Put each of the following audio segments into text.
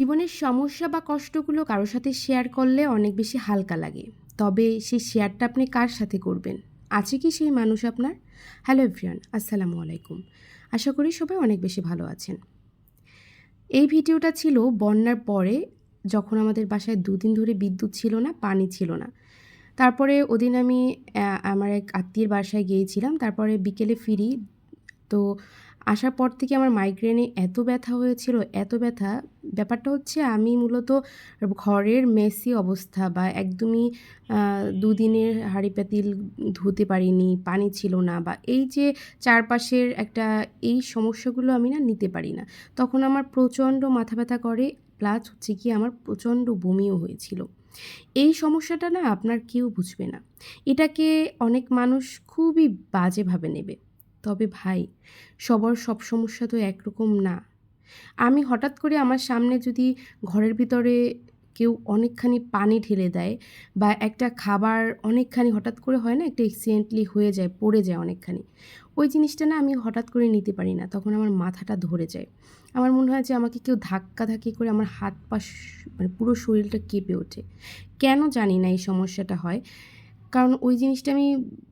জীবনের সমস্যা বা কষ্টগুলো কারোর সাথে শেয়ার করলে অনেক বেশি হালকা লাগে। তবে সেই শেয়ারটা আপনি কার সাথে করবেন? আছে কি সেই মানুষ আপনার? হ্যালো এভরিয়ান আসসালামু আলাইকুম। আশা করি সবাই অনেক বেশি ভালো আছেন। এই ভিডিওটা ছিল বন্যার পরে যখন আমাদের বাসায় দুদিন ধরে বিদ্যুৎ ছিল না, পানি ছিল না। তারপরে ওদিন আমি আমার এক আত্মীয়ের বাসায় গিয়েছিলাম। তারপরে বিকেলে ফিরি। তো আসার পর থেকে আমার মাইগ্রেনে এত ব্যথা হয়েছিল, এত ব্যথা। ব্যাপারটা হচ্ছে আমি মূলত ঘরের মেসি অবস্থা বা একদমই দুদিনের হাঁড়ি পাতিল ধুতে পারিনি, পানি ছিল না বা এই যে চারপাশের একটা এই সমস্যাগুলো আমি না নিতে পারি না। তখন আমার প্রচণ্ড মাথা ব্যথা করে প্লাস হচ্ছে কি আমার প্রচণ্ড বমিও হয়েছিল। এই সমস্যাটা না আপনার কেউ বুঝবে না। এটাকে অনেক মানুষ খুবই বাজেভাবে নেবে। তবে ভাই, সবার সব সমস্যা তো একরকম না। আমি হঠাৎ করে আমার সামনে যদি ঘরের ভিতরে কেউ অনেকখানি পানি ঢেলে দেয় বা একটা খাবার অনেকখানি হঠাৎ করে হয় না, একটা অ্যাক্সিডেন্টলি হয়ে যায়, পড়ে যায় অনেকখানি, ওই জিনিসটা না আমি হঠাৎ করে নিতে পারি না, তখন আমার মাথাটা ধরে যায়। আমার মনে হয় যে আমাকে কেউ ধাক্কা ধাক্কি করে আমার হাত পা মানে পুরো শরীরটা কেঁপে ওঠে। কেন জানি না এই সমস্যাটা হয়। কারণ ওই জিনিসটা আমি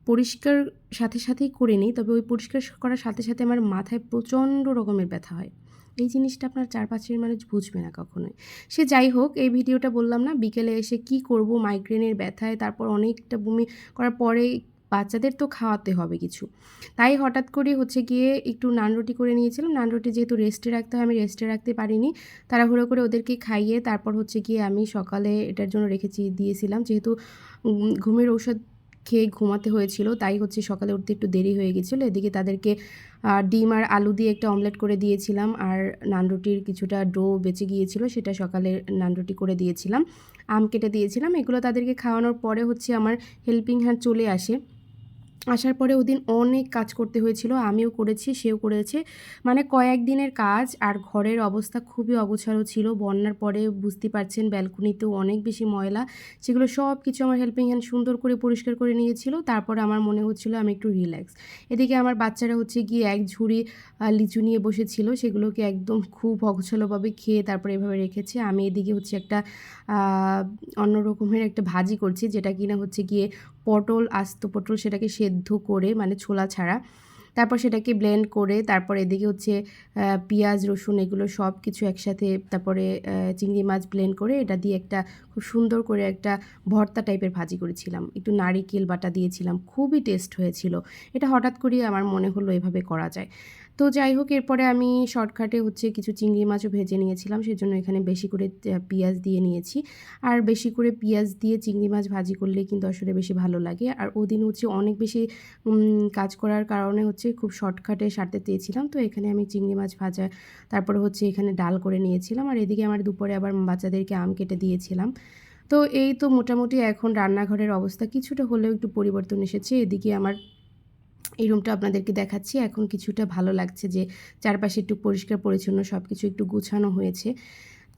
পরিষ্কার সাথে সাথেই করে নিই, তবে ওই পরিষ্কার করার সাথে সাথে আমার মাথায় প্রচণ্ড রকমের ব্যথা হয়। এই জিনিসটা আপনার চারপাশের মানুষ বুঝবে না কখনোই। সে যাই হোক, এই ভিডিওটা বললাম না, বিকেলে এসে কি করব মাইগ্রেনের ব্যথায়, তারপর অনেকটা বমি করার পরে বাচ্চাদের তো খাওয়াতে হবে কিছু। তাই হঠাৎ করে হচ্ছে গিয়ে একটু নান রুটি করে নিয়েছিলাম। নান রুটি যেহেতু রেস্টে রাখতে হয়, আমি রেস্টে রাখতে পারিনি। তাড়াহুড়ো করে ওদেরকে খাইয়ে তারপর হচ্ছে গিয়ে আমি সকালে এটার জন্য রেখেছি, দিয়েছিলাম। যেহেতু ঘুমের ঔষধ খেয়ে ঘুমাতে হয়েছিল, তাই হচ্ছে সকালে উঠতে একটু দেরি হয়ে গেছিল। এদিকে তাদেরকে ডিম আর আলু দিয়ে একটা অমলেট করে দিয়েছিলাম আর নান রুটির কিছুটা ডো বেঁচে গিয়েছিল, সেটা সকালে নান রুটি করে দিয়েছিলাম। আম কেটে দিয়েছিলাম। এগুলো তাদেরকে খাওয়ানোর পরে হচ্ছে আমার হেল্পিং হ্যান্ড চলে আসে। আসার পরে ওদিন অনেক কাজ করতে হয়েছিল, আমিও করেছি, সেও করেছে। মানে কয়েক দিনের কাজ আর ঘরের অবস্থা খুবই অগোছালো ছিল। বন্যার পরে বুঝতে পারছেন ব্যালকনিতেও অনেক বেশি ময়লা। সেগুলো সব কিছু আমার হেল্পিং হ্যান্ড সুন্দর করে পরিষ্কার করে নিয়েছিল। তারপর আমার মনে হচ্ছিল আমি একটু রিল্যাক্স এদিকে আমার বাচ্চারা হচ্ছে গিয়ে এক ঝুড়ি লিচু নিয়ে বসেছিল। সেগুলোকে একদম খুব অগোছালোভাবে খেয়ে তারপরে এভাবে রেখেছে। আমি এদিকে হচ্ছে একটা অন্য রকমের একটা ভাজি করছি, যেটা কিনা হচ্ছে গিয়ে পটল আস্ত পটল সেটাকে সেদ্ধ করে মানে ছোলা ছাড়া তারপর সেটাকে ব্লেন্ড করে তারপর এদিকে হচ্ছে পেঁয়াজ, রসুন এগুলো সব কিছু একসাথে তারপরে চিংড়ি মাছ ব্লেন্ড করে এটা দিয়ে একটা খুব সুন্দর করে একটা ভর্তা টাইপের ভাজি করেছিলাম। একটু নারিকেল বাটা দিয়েছিলাম, খুবই টেস্ট হয়েছিল। এটা হঠাৎ করেই আমার মনে হলো এভাবে করা যায়। তো যাই হোক, এরপরে আমি শর্টকাটে হচ্ছে কিছু চিংড়ি মাছও ভেজে নিয়েছিলাম, সেজন্য এখানে বেশি করে পেঁয়াজ দিয়ে নিয়েছি। আর বেশি করে পেঁয়াজ দিয়ে চিংড়ি মাছ ভাজি করলে কিন্তু আসলে বেশি ভালো লাগে। আর ওদিন হচ্ছে অনেক বেশি কাজ করার কারণে হচ্ছে খুব শর্টকাটে সারতে চেয়েছিলাম। তো এখানে আমি চিংড়ি মাছ ভাজা, তারপরে হচ্ছে এখানে ডাল করে নিয়েছিলাম। আর এদিকে আমার দুপুরে আবার বাচ্চাদেরকে আম কেটে দিয়েছিলাম। তো এই তো মোটামুটি এখন রান্নাঘরের অবস্থা। কিছুটা হলেও একটু পরিবর্তন এসেছে। এদিকে আমার এই রুমটা আপনাদেরকে দেখাচ্ছি। এখন কিছুটা ভালো লাগছে যে চারপাশে একটু পরিষ্কার পরিচ্ছন্ন সব কিছু একটু গুছানো হয়েছে।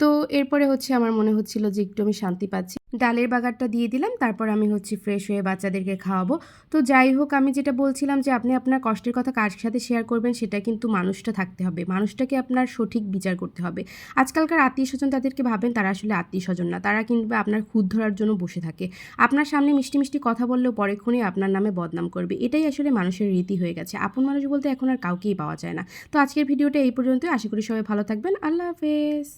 তো এরপরে হচ্ছে আমার মনে হচ্ছিল যে একটু আমি শান্তি পাচ্ছি। ডালের বাগারটা দিয়ে দিলাম, তারপর আমি হচ্ছে ফ্রেশ হয়ে বাচ্চাদেরকে খাওয়াবো। তো যাই হোক, আমি যেটা বলছিলাম যে আপনি আপনার কষ্টের কথা কার সাথে শেয়ার করবেন, সেটা কিন্তু মানুষটা থাকতে হবে। মানুষটাকে আপনার সঠিক বিচার করতে হবে। আজকালকার আত্মীয় স্বজন তাদেরকে ভাবেন তারা আসলে আত্মীয় স্বজন না, তারা কিন্তু আপনার খুদ ধরার জন্য বসে থাকে। আপনার সামনে মিষ্টি মিষ্টি কথা বললেও পরেক্ষণে আপনার নামে বদনাম করবে। এটাই আসলে মানুষের রীতি হয়ে গেছে। আপন মানুষ বলতে এখন আর কাউকেই পাওয়া যায় না। তো আজকের ভিডিওটা এই পর্যন্তই। আশা করি সবাই ভালো থাকবেন। আল্লাহ হাফেজ।